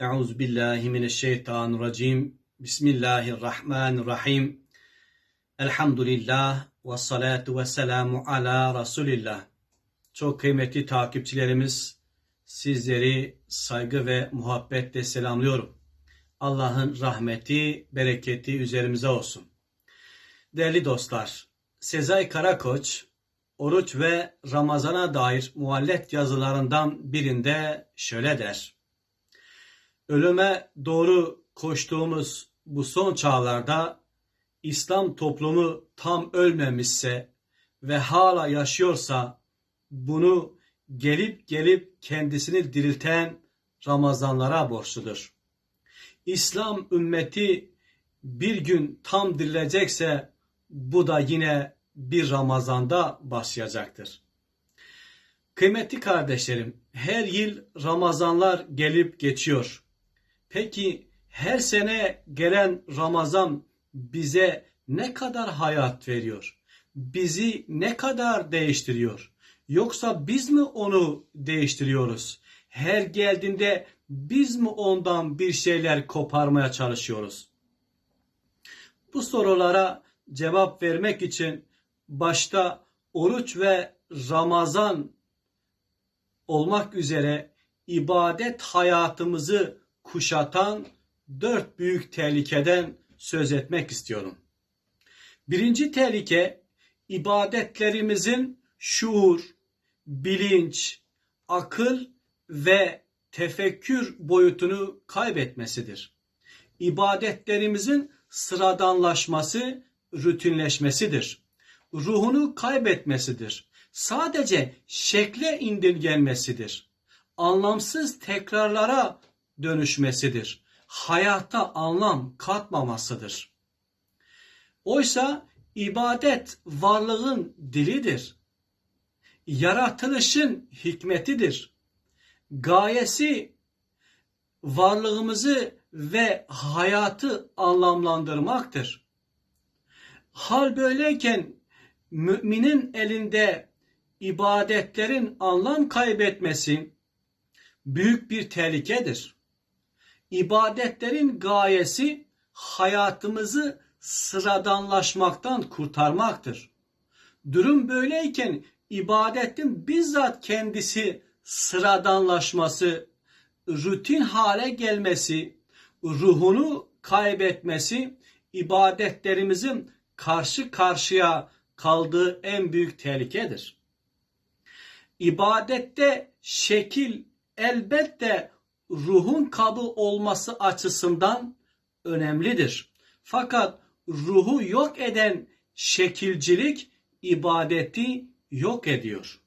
Euzu billahi mineşşeytanirracim. Bismillahirrahmanirrahim. Elhamdülillah ve salatu ve selamu ala Resulillah. Çok kıymetli takipçilerimiz, sizleri saygı ve muhabbetle selamlıyorum. Allah'ın rahmeti, bereketi üzerimize olsun. Değerli dostlar, Sezai Karakoç, oruç ve Ramazan'a dair muhallet yazılarından birinde şöyle der. Ölüme doğru koştuğumuz bu son çağlarda İslam toplumu tam ölmemişse ve hala yaşıyorsa bunu gelip gelip kendisini dirilten Ramazanlara borçludur. İslam ümmeti bir gün tam dirilecekse bu da yine bir Ramazan'da başlayacaktır. Kıymetli kardeşlerim, her yıl Ramazanlar gelip geçiyor. Peki her sene gelen Ramazan bize ne kadar hayat veriyor? Bizi ne kadar değiştiriyor? Yoksa biz mi onu değiştiriyoruz? Her geldiğinde biz mi ondan bir şeyler koparmaya çalışıyoruz? Bu sorulara cevap vermek için başta oruç ve Ramazan olmak üzere ibadet hayatımızı kuşatan dört büyük tehlikeden söz etmek istiyorum. Birinci tehlike ibadetlerimizin şuur, bilinç, akıl ve tefekkür boyutunu kaybetmesidir. İbadetlerimizin sıradanlaşması, rutinleşmesidir. Ruhunu kaybetmesidir. Sadece şekle indirgenmesidir. Anlamsız tekrarlara dönüşmesidir. Hayata anlam katmamasıdır. Oysa ibadet varlığın dilidir. Yaratılışın hikmetidir. Gayesi varlığımızı ve hayatı anlamlandırmaktır. Hal böyleyken müminin elinde ibadetlerin anlam kaybetmesi büyük bir tehlikedir. İbadetlerin gayesi hayatımızı sıradanlaşmaktan kurtarmaktır. Durum böyleyken ibadetin bizzat kendisi sıradanlaşması, rutin hale gelmesi, ruhunu kaybetmesi ibadetlerimizin karşı karşıya kaldığı en büyük tehlikedir. İbadette şekil elbette ruhun kabı olması açısından önemlidir. Fakat ruhu yok eden şekilcilik ibadeti yok ediyor.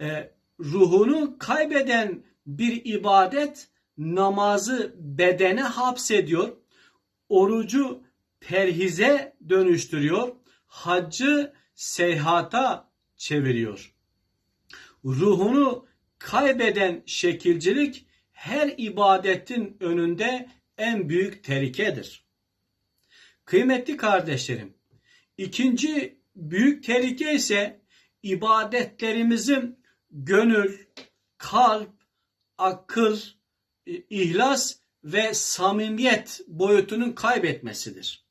E, ruhunu kaybeden bir ibadet namazı bedene hapsediyor, orucu perhize dönüştürüyor, haccı seyhata çeviriyor. Ruhunu kaybeden şekilcilik her ibadetin önünde en büyük tehlikedir. Kıymetli kardeşlerim, ikinci büyük tehlike ise ibadetlerimizin gönül, kalp, akıl, ihlas ve samimiyet boyutunun kaybetmesidir.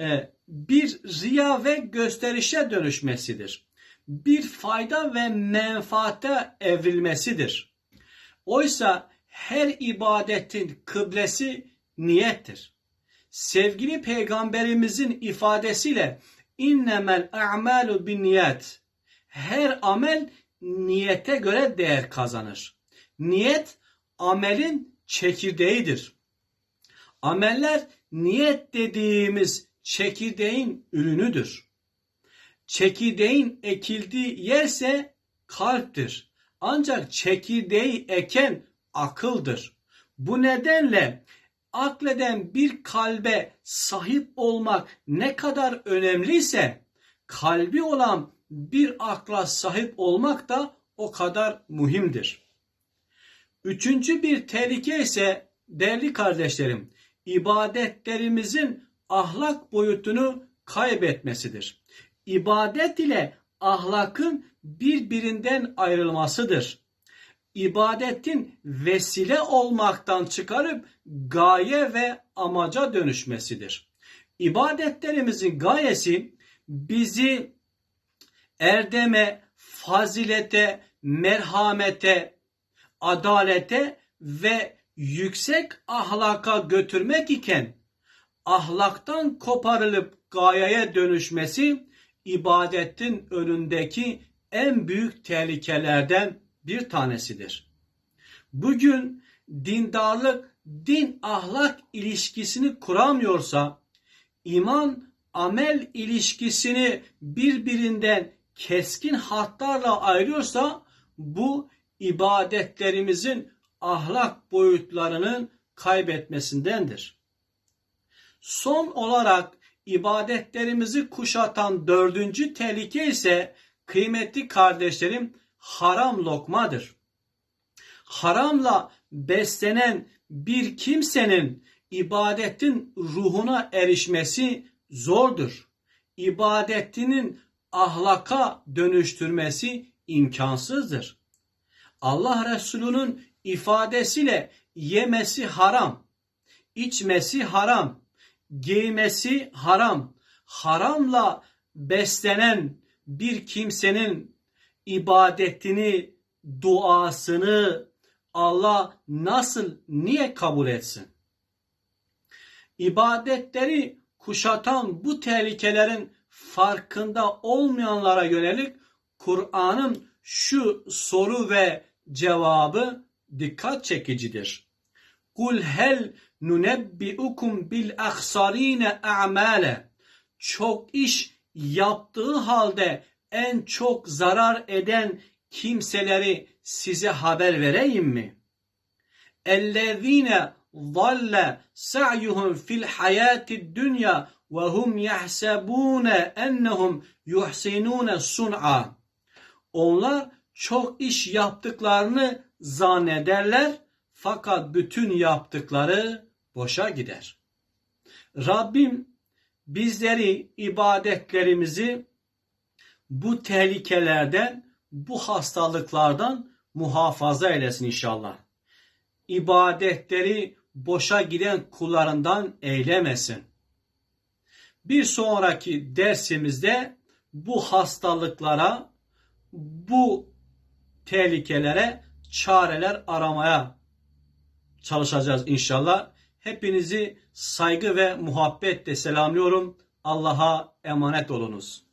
Ee, bir riya ve gösterişe dönüşmesidir bir fayda ve menfaate evrilmesidir. Oysa her ibadetin kıblesi niyettir. Sevgili peygamberimizin ifadesiyle innemel a'malu bin niyet. Her amel niyete göre değer kazanır. Niyet amelin çekirdeğidir. Ameller niyet dediğimiz çekirdeğin ürünüdür çekirdeğin ekildiği yerse kalptir. Ancak çekirdeği eken akıldır. Bu nedenle akleden bir kalbe sahip olmak ne kadar önemliyse kalbi olan bir akla sahip olmak da o kadar muhimdir. Üçüncü bir tehlike ise değerli kardeşlerim ibadetlerimizin ahlak boyutunu kaybetmesidir ibadet ile ahlakın birbirinden ayrılmasıdır. ibadetin vesile olmaktan çıkarıp gaye ve amaca dönüşmesidir. İbadetlerimizin gayesi bizi erdeme, fazilete, merhamete, adalete ve yüksek ahlaka götürmek iken ahlaktan koparılıp gayeye dönüşmesi ibadetin önündeki en büyük tehlikelerden bir tanesidir. Bugün dindarlık din ahlak ilişkisini kuramıyorsa, iman amel ilişkisini birbirinden keskin hatlarla ayırıyorsa bu ibadetlerimizin ahlak boyutlarının kaybetmesindendir. Son olarak ibadetlerimizi kuşatan dördüncü tehlike ise kıymetli kardeşlerim haram lokmadır. Haramla beslenen bir kimsenin ibadetin ruhuna erişmesi zordur. İbadetinin ahlaka dönüştürmesi imkansızdır. Allah Resulü'nün ifadesiyle yemesi haram, içmesi haram, giymesi haram, haramla beslenen bir kimsenin ibadetini, duasını Allah nasıl, niye kabul etsin? İbadetleri kuşatan bu tehlikelerin farkında olmayanlara yönelik Kur'an'ın şu soru ve cevabı dikkat çekicidir. Kul hel nunebbiukum bil ahsarine a'male. Çok iş yaptığı halde en çok zarar eden kimseleri size haber vereyim mi? Ellezine zalle sa'yuhum fil hayati dünya ve hum yahsebune ennehum yuhsinune sun'a. Onlar çok iş yaptıklarını zannederler fakat bütün yaptıkları boşa gider. Rabbim bizleri ibadetlerimizi bu tehlikelerden, bu hastalıklardan muhafaza eylesin inşallah. İbadetleri boşa giden kullarından eylemesin. Bir sonraki dersimizde bu hastalıklara, bu tehlikelere çareler aramaya çalışacağız inşallah. Hepinizi saygı ve muhabbetle selamlıyorum. Allah'a emanet olunuz.